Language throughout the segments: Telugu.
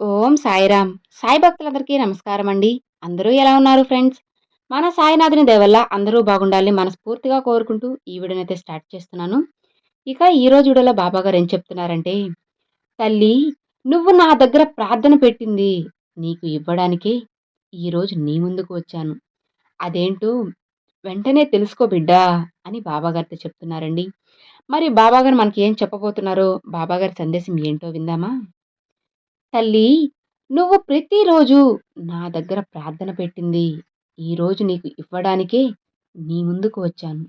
ఓం సాయిరామ్ సాయి భక్తులందరికీ నమస్కారం అండి అందరూ ఎలా ఉన్నారు ఫ్రెండ్స్? మన సాయినాథుని దేవల్ల అందరూ బాగుండాలి మనస్ఫూర్తిగా కోరుకుంటూ ఈ వీడియోనైతే స్టార్ట్ చేస్తున్నాను. ఇక ఈ రోజు వీడియోలో బాబా గారు ఏం చెప్తున్నారంటే తల్లి నువ్వు నా దగ్గర ప్రార్థన పెట్టింది నీకు ఇవ్వడానికే ఈరోజు నీ ముందుకు వచ్చాను. అదేంటో వెంటనే తెలుసుకో బిడ్డా అని బాబాగారితో చెప్తున్నారండి. మరి బాబాగారు మనకి ఏం చెప్పబోతున్నారో బాబాగారి సందేశం ఏంటో విందామా? తల్లి నువ్వు ప్రతిరోజు నా దగ్గర ప్రార్థన పెట్టింది. ఈరోజు నీకు ఇవ్వడానికే నీ ముందుకు వచ్చాను.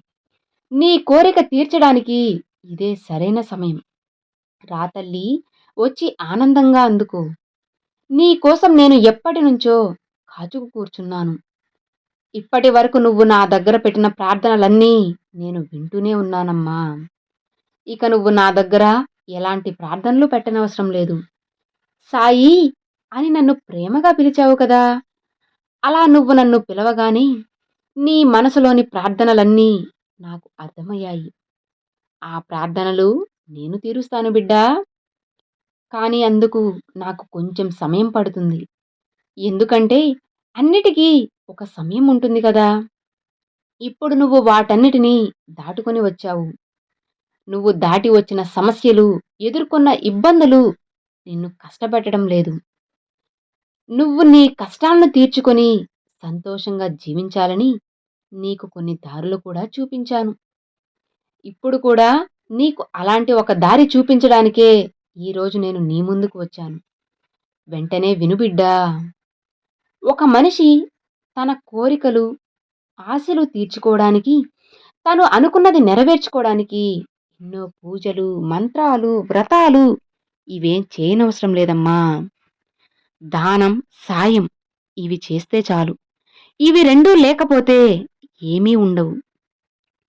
నీ కోరిక తీర్చడానికి ఇదే సరైన సమయం. రా తల్లి వచ్చి ఆనందంగా అందుకో. నీ కోసం నేను ఎప్పటి నుంచో కాచుకు కూర్చున్నాను. ఇప్పటి వరకు నువ్వు నా దగ్గర పెట్టిన ప్రార్థనలన్నీ నేను వింటూనే ఉన్నానమ్మా. ఇక నువ్వు నా దగ్గర ఎలాంటి ప్రార్థనలు పెట్టనవసరం లేదు. సాయి అని నన్ను ప్రేమగా పిలిచావు కదా. అలా నువ్వు నన్ను పిలవగానే నీ మనసులోని ప్రార్థనలన్నీ నాకు అర్థమయ్యాయి. ఆ ప్రార్థనలు నేను తీరుస్తాను బిడ్డా. కానీ అందుకు నాకు కొంచెం సమయం పడుతుంది. ఎందుకంటే అన్నిటికీ ఒక సమయం ఉంటుంది కదా. ఇప్పుడు నువ్వు వాటన్నిటినీ దాటుకొని వచ్చావు. నువ్వు దాటి వచ్చిన సమస్యలు ఎదుర్కొన్న ఇబ్బందులు నిన్ను కష్టపెట్టడం లేదు. నువ్వు నీ కష్టాలను తీర్చుకొని సంతోషంగా జీవించాలని నీకు కొన్ని దారులు కూడా చూపించాను. ఇప్పుడు కూడా నీకు అలాంటి ఒక దారి చూపించడానికే ఈరోజు నేను నీ ముందుకు వచ్చాను. వెంటనే వినుబిడ్డా ఒక మనిషి తన కోరికలు ఆశలు తీర్చుకోవడానికి తను అనుకున్నది నెరవేర్చుకోవడానికి ఎన్నో పూజలు మంత్రాలు వ్రతాలు ఇవేం చేయనవసరం లేదమ్మా. దానం సాయం ఇవి చేస్తే చాలు. ఇవి రెండూ లేకపోతే ఏమీ ఉండవు.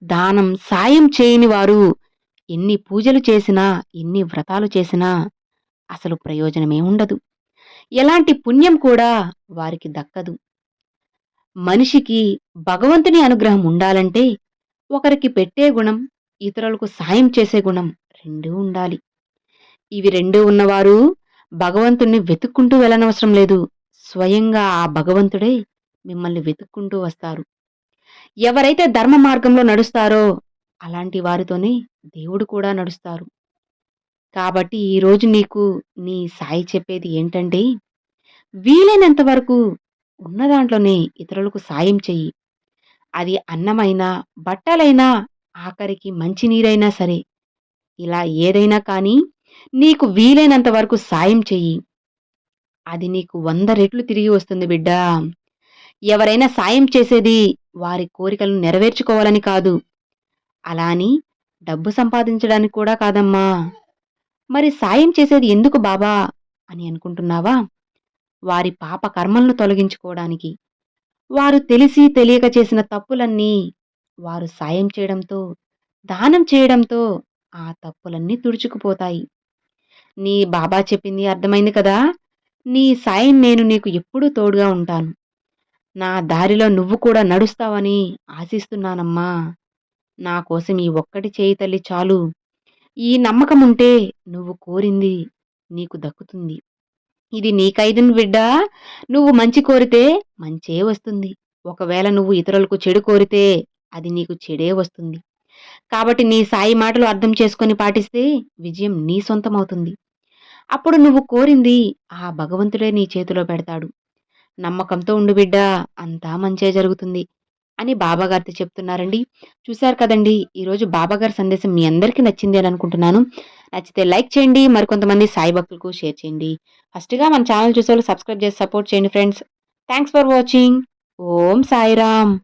దానం సాయం చేయని వారు ఎన్ని పూజలు చేసినా ఎన్ని వ్రతాలు చేసినా అసలు ప్రయోజనమే ఉండదు. ఎలాంటి పుణ్యం కూడా వారికి దక్కదు. మనిషికి భగవంతుని అనుగ్రహం ఉండాలంటే ఒకరికి పెట్టే గుణం ఇతరులకు సాయం చేసే గుణం రెండూ ఉండాలి. ఇవి రెండూ ఉన్నవారు భగవంతుణ్ణి వెతుక్కుంటూ వెళ్ళనవసరం లేదు. స్వయంగా ఆ భగవంతుడే మిమ్మల్ని వెతుక్కుంటూ వస్తారు. ఎవరైతే ధర్మ మార్గంలో నడుస్తారో అలాంటి వారితోనే దేవుడు కూడా నడుస్తారు. కాబట్టి ఈరోజు నీకు నీ సాయి చెప్పేది ఏంటంటే వీలైనంత వరకు ఉన్న దాంట్లోనే ఇతరులకు సాయం చెయ్యి. అది అన్నమైనా బట్టలైనా ఆఖరికి మంచినీరైనా సరే. ఇలా ఏదైనా కానీ నీకు వీలైనంత వరకు సాయం చెయ్యి. అది నీకు వంద రెట్లు తిరిగి వస్తుంది బిడ్డా. ఎవరైనా సాయం చేసేది వారి కోరికలను నెరవేర్చుకోవాలని కాదు. అలా అని డబ్బు సంపాదించడానికి కూడా కాదమ్మా. మరి సాయం చేసేది ఎందుకు బాబా? అని అనుకుంటున్నావా? వారి పాప కర్మలను తొలగించుకోవడానికి. వారు తెలిసి తెలియక చేసిన తప్పులన్నీ వారు సాయం చేయడంతో దానం చేయడంతో ఆ తప్పులన్నీ తుడుచుకుపోతాయి. నీ బాబా చెప్పింది అర్థమైంది కదా? నీ సాయం నేను నీకు ఎప్పుడూ తోడుగా ఉంటాను. నా దారిలో నువ్వు కూడా నడుస్తావని ఆశిస్తున్నానమ్మా. నా కోసం ఈ ఒక్కటి చేయి తల్లి చాలు. ఈ నమ్మకం ఉంటే నువ్వు కోరింది నీకు దక్కుతుంది. ఇది నీకైదును బిడ్డా. నువ్వు మంచి కోరితే మంచే వస్తుంది. ఒకవేళ నువ్వు ఇతరులకు చెడు కోరితే అది నీకు చెడే వస్తుంది. కాబట్టి నీ సాయి మాటలు అర్థం చేసుకొని పాటిస్తే విజయం నీ సొంతమవుతుంది. అప్పుడు నువ్వు కోరింది ఆ భగవంతుడే నీ చేతిలో పెడతాడు. నమ్మకంతో ఉండు బిడ్డ అంతా మంచే జరుగుతుంది అని బాబాగారితో చెప్తున్నారండి. చూశారు కదండి ఈరోజు బాబాగారి సందేశం మీ అందరికీ నచ్చింది అని అనుకుంటున్నాను. నచ్చితే లైక్ చేయండి మరికొంతమంది సాయి భక్తులకు షేర్ చేయండి. ఫస్ట్గా మన ఛానల్ చూసే సబ్స్క్రైబ్ చేసి సపోర్ట్ చేయండి friends. Thanks for watching. Om Sairam.